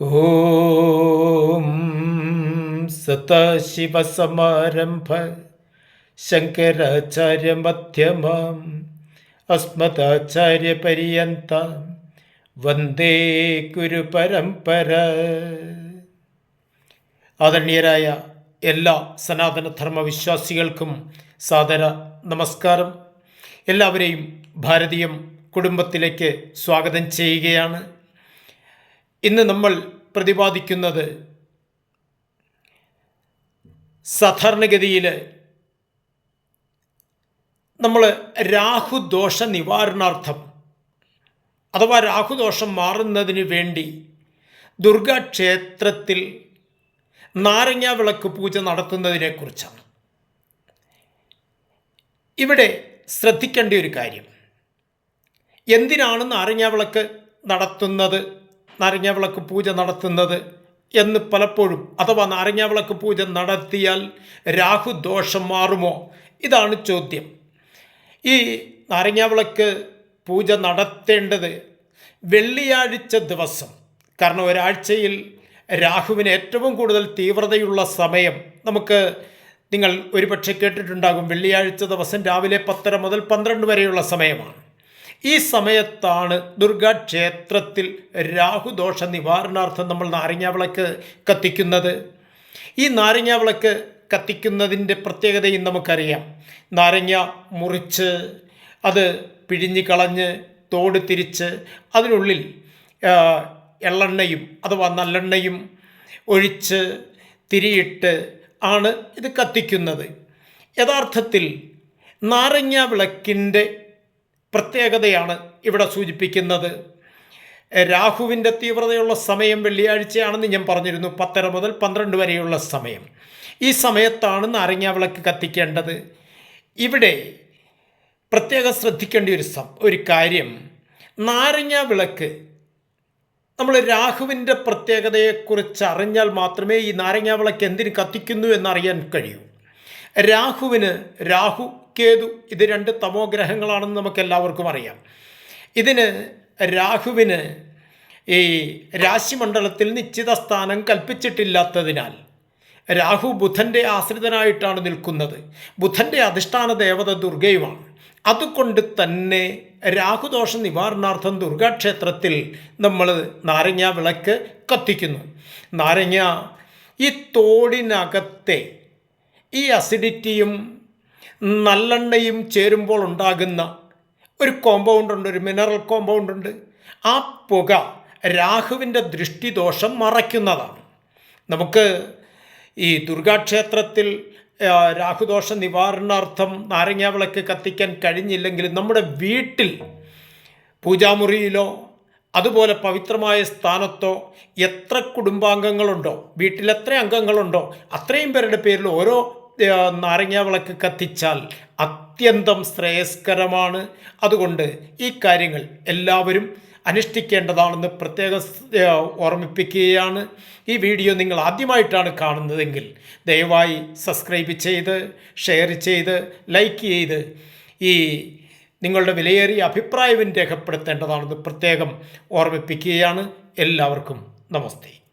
ഓം സദാശിവസമാരംഭ ശങ്കരാചാര്യമധ്യമാം അസ്മദാചാര്യപര്യന്താം വന്ദേ ഗുരുപരമ്പര. ആദരണീയരായ എല്ലാ സനാതനധർമ്മ വിശ്വാസികൾക്കും സാദര നമസ്കാരം. എല്ലാവരെയും ഭാരതീയം കുടുംബത്തിലേക്ക് സ്വാഗതം ചെയ്യുകയാണ്. ഇന്ന് നമ്മൾ പ്രതിപാദിക്കുന്നത് സാധാരണഗതിയിൽ നമ്മൾ രാഹുദോഷ നിവാരണാർത്ഥം അഥവാ രാഹുദോഷം മാറുന്നതിന് വേണ്ടി ദുർഗാക്ഷേത്രത്തിൽ നാരങ്ങ വിളക്ക് പൂജ നടത്തുന്നതിനെക്കുറിച്ചാണ് ഇവിടെ ശ്രദ്ധിക്കേണ്ട ഒരു കാര്യം. എന്തിനാണ് നാരങ്ങ വിളക്ക് നടത്തുന്നത്? നാരങ്ങ വിളക്ക് പൂജ നടത്തുന്നത് എന്ന് പലപ്പോഴും അഥവാ നാരങ്ങ വിളക്ക് പൂജ നടത്തിയാൽ രാഹുദോഷം മാറുമോ? ഇതാണ് ചോദ്യം. ഈ നാരങ്ങ വിളക്ക് പൂജ നടത്തേണ്ടത് വെള്ളിയാഴ്ച ദിവസം. കാരണം ഒരാഴ്ചയിൽ രാഹുവിന് ഏറ്റവും കൂടുതൽ തീവ്രതയുള്ള സമയം നമുക്ക് നിങ്ങൾ ഒരുപക്ഷെ കേട്ടിട്ടുണ്ടാകും. വെള്ളിയാഴ്ച ദിവസം രാവിലെ പത്തര മുതൽ പന്ത്രണ്ട് വരെയുള്ള സമയമാണ്. ഈ സമയത്താണ് ദുർഗാക്ഷേത്രത്തിൽ രാഹുദോഷ നിവാരണാർത്ഥം നമ്മൾ നാരങ്ങാവിളക്ക് കത്തിക്കുന്നത്. ഈ നാരങ്ങാവിളക്ക് കത്തിക്കുന്നതിന്റെ പ്രത്യേകതയും നമുക്കറിയാം. നാരങ്ങ മുറിച്ച് അത് പിഴിഞ്ഞ് കളഞ്ഞ് തോട് തിരിച്ച് അതിനുള്ളിൽ എള്ളെണ്ണയും അഥവാ നല്ലെണ്ണയും ഒഴിച്ച് തിരിയിട്ട് ആണ് ഇത് കത്തിക്കുന്നത്. യഥാർത്ഥത്തിൽ നാരങ്ങ വിളക്കിന്റെ പ്രത്യേകതയാണ് ഇവിടെ സൂചിപ്പിക്കുന്നത്. രാഹുവിന്റെ തീവ്രതയുള്ള സമയം വെള്ളിയാഴ്ചയാണെന്ന് ഞാൻ പറഞ്ഞിരുന്നു. പത്തര മുതൽ പന്ത്രണ്ട് വരെയുള്ള സമയം. ഈ സമയത്താണ് നാരങ്ങ വിളക്ക് കത്തിക്കേണ്ടത്. ഇവിടെ പ്രത്യേകം ശ്രദ്ധിക്കേണ്ട ഒരു സം ഒരു കാര്യം. നാരങ്ങ വിളക്ക് നമ്മൾ രാഹുവിന്റെ പ്രത്യേകതയെക്കുറിച്ച് അറിഞ്ഞാൽ മാത്രമേ ഈ നാരങ്ങ വിളക്ക് എന്തിന് കത്തിക്കുന്നു എന്നറിയാൻ കഴിയൂ. രാഹുവിന് രാഹു കേതു ഇത് രണ്ട് തമോഗ്രഹങ്ങളാണെന്ന് നമുക്ക് എല്ലാവർക്കും അറിയാം. ഇതിന് രാഹുവിന് ഈ രാശിമണ്ഡലത്തിൽ നിശ്ചിത സ്ഥാനം കൽപ്പിച്ചിട്ടില്ലാത്തതിനാൽ രാഹു ബുധന്റെ ആശ്രിതനായിട്ടാണ് നിൽക്കുന്നത്. ബുധന്റെ അധിഷ്ഠാന ദേവത ദുർഗയുമാണ്. അതുകൊണ്ട് തന്നെ രാഹുദോഷ നിവാരണാർത്ഥം ദുർഗാക്ഷേത്രത്തിൽ നമ്മൾ നാരങ്ങ വിളക്ക് കത്തിക്കുന്നു. നാരങ്ങ ഈ തോടിനകത്തെ ഈ അസിഡിറ്റിയും നല്ലെണ്ണയും ചേരുമ്പോൾ ഉണ്ടാകുന്ന ഒരു കോമ്പൗണ്ട് ഉണ്ട് ഒരു മിനറൽ കോമ്പൗണ്ട് ഉണ്ട്. ആ പുക രാഹുവിന്റെ ദൃഷ്ടിദോഷം മറയ്ക്കുന്നതാണ്. നമുക്ക് ഈ ദുർഗാക്ഷേത്രത്തിൽ രാഹുദോഷ നിവാരണാർത്ഥം നാരങ്ങാവിളക്ക് കത്തിക്കാൻ കഴിഞ്ഞില്ലെങ്കിൽ നമ്മുടെ വീട്ടിൽ പൂജാമുറിയിലോ അതുപോലെ പവിത്രമായ സ്ഥാനത്തോ എത്ര കുടുംബാംഗങ്ങളുണ്ടോ വീട്ടിൽ എത്ര അംഗങ്ങളുണ്ടോ അത്രയും പേരുടെ പേരിൽ ഓരോ നാരങ്ങ വിളക്ക് കത്തിച്ചാൽ അത്യന്തം ശ്രേയസ്കരമാണ്. അതുകൊണ്ട് ഈ കാര്യങ്ങൾ എല്ലാവരും അനുഷ്ഠിക്കേണ്ടതാണെന്ന് പ്രത്യേക ഓർമ്മിപ്പിക്കുകയാണ്. ഈ വീഡിയോ നിങ്ങൾ ആദ്യമായിട്ടാണ് കാണുന്നതെങ്കിൽ ദയവായി സബ്സ്ക്രൈബ് ചെയ്ത് ഷെയർ ചെയ്ത് ലൈക്ക് ചെയ്ത് ഈ നിങ്ങളുടെ വിലയേറിയ അഭിപ്രായവും രേഖപ്പെടുത്തേണ്ടതാണെന്ന് പ്രത്യേകം ഓർമ്മിപ്പിക്കുകയാണ്. എല്ലാവർക്കും നമസ്തേ.